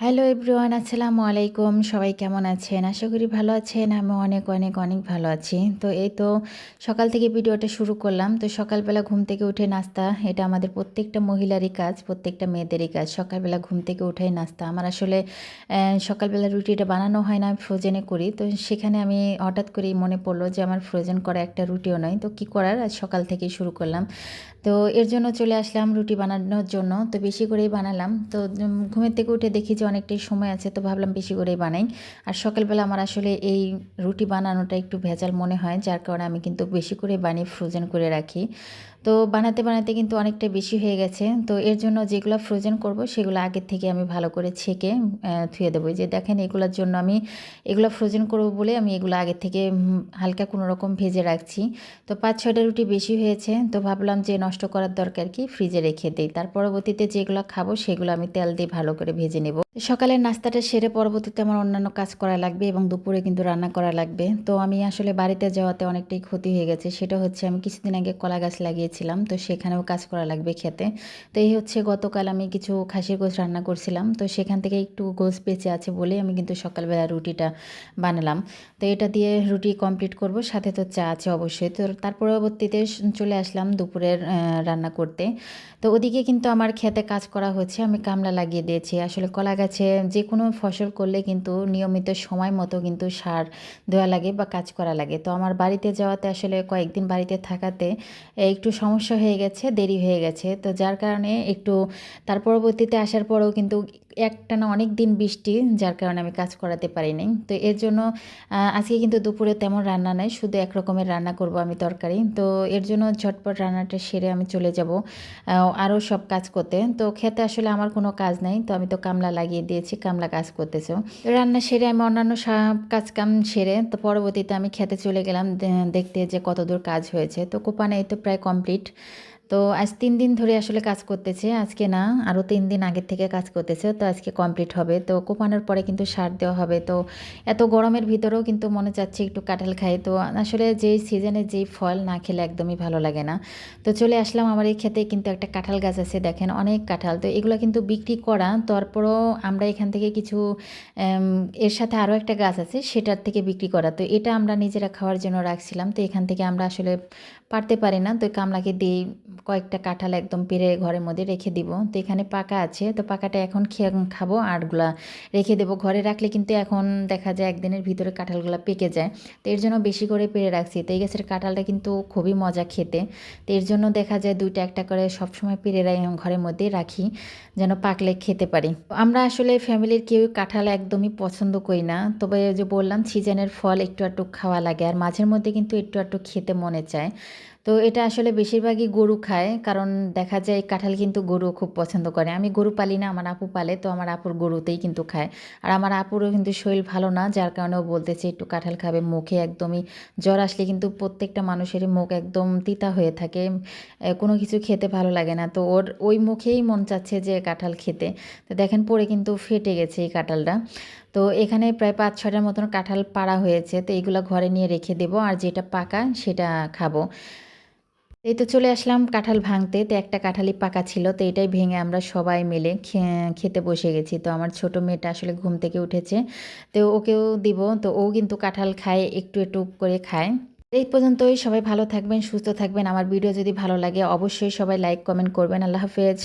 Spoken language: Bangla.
হ্যালো এভরিওয়ান আসসালামু আলাইকুম সবাই কেমন আছেন? আশা করি ভালো আছেন। আমি অনেক অনেক অনেক ভালো আছি। তো এই তো সকাল থেকে ভিডিওটা শুরু করলাম। তো সকালবেলা ঘুম থেকে উঠে নাস্তা, এটা আমাদের প্রত্যেকটা মহিলারই কাজ, প্রত্যেকটা মেয়েদেরই কাজ। সকালবেলা ঘুম থেকে উঠেই নাস্তা। আমার আসলে সকালবেলা রুটিটা বানানো হয় না ফ্রোজেনে করি। তো সেখানে আমি হঠাৎ করেই মনে পড়ল যে, আমার ফ্রোজেন করা একটা রুটিও নয়। তো কি করার? আজ সকাল থেকেই শুরু করলাম। তো এর জন্য চলে আসলাম রুটি বানানোর জন্য। তো বেশি করেই বানালাম। তো ঘুমের থেকে উঠে দেখি যে অনেকটাই সময় আছে, তো ভাবলাম বেশি করেই বানাই। আর সকালবেলা আমার আসলে এই রুটি বানানোটা একটু ভেজাল মনে হয়, যার কারণে আমি কিন্তু বেশি করে বানিয়ে ফ্রোজেন করে রাখি। তো বানাতে বানাতে কিন্তু অনেকটা বেশি হয়ে গেছে। তো এর জন্য যেগুলো ফ্রোজেন করব, সেগুলো আগের থেকে আমি ভালো করে ছেঁকে ধুয়ে দেবো। যে দেখেন, এগুলোর জন্য আমি এগুলো ফ্রোজেন করব বলে আমি এগুলো আগের থেকে হালকা কোনো রকম ভেজে রাখছি। তো পাঁচ, ছয়টা রুটি বেশি হয়েছে, তো ভাবলাম যে নষ্ট করার দরকার কি? ফ্রিজে রেখে দিই। তার পরবর্তীতে যেগুলো খাব, সেগুলো আমি তেল দিয়ে ভালো করে ভেজে নেব। সকালের নাস্তাটা সেরে পরবর্তীতে আমার অন্যান্য কাজ করা লাগবে এবং দুপুরে কিন্তু রান্না করা লাগবে। তো আমি আসলে বাড়িতে যাওয়াতে অনেকটাই ক্ষতি হয়ে গেছে। সেটা হচ্ছে আমি কিছুদিন আগে কলা গাছ লাগিয়েছিলাম তো সেখানেও কাজ করা লাগবে খেতে। তো এই হচ্ছে গতকাল আমি কিছু খাসির গোছ রান্না করছিলাম, তো সেখান থেকে একটু গোছ বেঁচে আছে বলে আমি কিন্তু সকালবেলা রুটিটা বানালাম। তো এটা দিয়ে রুটি কমপ্লিট করব, সাথে তো চা আছে অবশ্যই। তো তার পরবর্তীতে চলে আসলাম দুপুরের রান্না করতে। তো ওদিকে কিন্তু আমার খেতে কাজ করা হচ্ছে, আমি কামলা লাগিয়ে দিয়েছি। আসলে কলা গাছে যে কোনো ফসল করলে কিন্তু নিয়মিত সময় মতো কিন্তু সার দেওয়া লাগে বা কাজ করা লাগে। তো আমার বাড়িতে যাওয়াতে আসলে কয়েকদিন বাড়িতে থাকাতে একটু সমস্যা হয়ে গেছে, দেরি হয়ে গেছে। তো যার কারণে একটু, তার পরবর্তীতে আসার পরেও কিন্তু একটানা অনেক দিন বৃষ্টি, যার কারণে আমি কাজ করাতে পারিনি। তো এর জন্য আজকে কিন্তু দুপুরে তেমন রান্না নাই, শুধু এক রকমের রান্না করব আমি তরকারি। তো এর জন্য ঝটপট রান্নাটা সেরে আমি চলে যাব আরও সব কাজ করতে। তো খেতে আসলে আমার কোনো কাজ নাই, তো আমি তো কামলা লাগিয়ে দিয়েছি, কামলা কাজ করতেছে। রান্না সেরে আমি অন্যান্য সব কাজ কাম সেরে, তো পরবর্তীতে আমি খেতে চলে গেলাম দেখতে যে কতদূর কাজ হয়েছে। তো কোপানে এই তো প্রায় কমপ্লিট তো আজ তিন দিন ধরে আসলে কাজ করতেছে, আজকে না আরও তিন দিন আগের থেকে কাজ করতেছে, তো আজকে কমপ্লিট হবে। তো কোপানোর পরে কিন্তু সার দেওয়া হবে। তো এত গরমের ভিতরেও কিন্তু মনে চাচ্ছে একটু কাঁঠাল খাই। তো আসলে যেই সিজনে যেই ফল না খেলে একদমই ভালো লাগে না। তো চলে আসলাম আমার এই খেতে কিন্তু একটা কাঁঠাল গাছ আছে, দেখেন অনেক কাঁঠাল। তো এগুলো কিন্তু বিক্রি করা তারপরও আমরা এখান থেকে কিছু এর সাথে আরও একটা গাছ আছে, সেটার থেকে বিক্রি করা। তো এটা আমরা নিজেরা খাওয়ার জন্য রাখছিলাম। তো এখান থেকে আমরা আসলে পারতে পারি না। তো কামলাকে দিই কয়েকটা কাঁঠাল একদম পেরে ঘরের মধ্যে রেখে দিব। তো এখানে পাকা আছে, তো পাকাটা এখন খেয়ে খাব আরগুলা রেখে দেবো। ঘরে রাখলে কিন্তু এখন দেখা যায় একদিনের ভিতরে কাঁঠালগুলো পেকে যায়। তো এর জন্য বেশি করে পেরে রাখছি। তো এই গাছের কাঁঠালটা কিন্তু খুবই মজা খেতে। তো এর জন্য দেখা যায় দুইটা একটা করে সবসময় পেরে ঘরের মধ্যে রাখি, যেন পাকলে খেতে পারি। আমরা আসলে ফ্যামিলির কেউ কাঁঠাল একদমই পছন্দ করি না। তবে যে বললাম, সিজনের ফল একটু একটু খাওয়া লাগে। আর মাঝের মধ্যে কিন্তু একটু একটু খেতে মনে চায়। তো এটা আসলে বেশিরভাগই গরু খায়। কারণ দেখা যায় কাঁঠাল কিন্তু গরু খুব পছন্দ করে। আমি গরু পালি না, আমার আপু পালে, তো আমার আপুর গরুতেই কিন্তু খায়। আর আমার আপুরও কিন্তু শরীর ভালো না, যার কারণেও বলতেছে, একটু কাঁঠাল খাবে, মুখে একদমই জ্বর আসলে কিন্তু প্রত্যেকটা মানুষেরই মুখ একদম তিতা হয়ে থাকে। কোনো কিছু খেতে ভালো লাগে না। তো ওর, ওই মুখেই মন চাচ্ছে যে কাঁঠাল খেতে। তো দেখেন পরে কিন্তু ফেটে গেছে এই কাঁঠালটা। তো এখানে প্রায় পাঁচ ছটার মতন কাঁঠাল পাড়া হয়েছে। তো এইগুলো ঘরে নিয়ে রেখে দেবো আর যেটা পাকা সেটা খাব। এই তো চলে আসলাম কাঁঠাল ভাঙতে। তো একটা কাঁঠালি পাকা ছিল, তো এটাই ভেঙে আমরা সবাই মিলে খেতে বসে গেছি। তো আমার ছোট মেয়েটা আসলে ঘুম থেকে উঠেছে। তো ওকেও দিব। তো ও কিন্তু কাঁঠাল খায়, একটু একটু করে খায়। এই পর্যন্তই। সবাই ভালো থাকবেন, সুস্থ থাকবেন। আমার ভিডিও যদি ভালো লাগে অবশ্যই সবাই লাইক, কমেন্ট করবেন। আল্লাহ হাফেজ।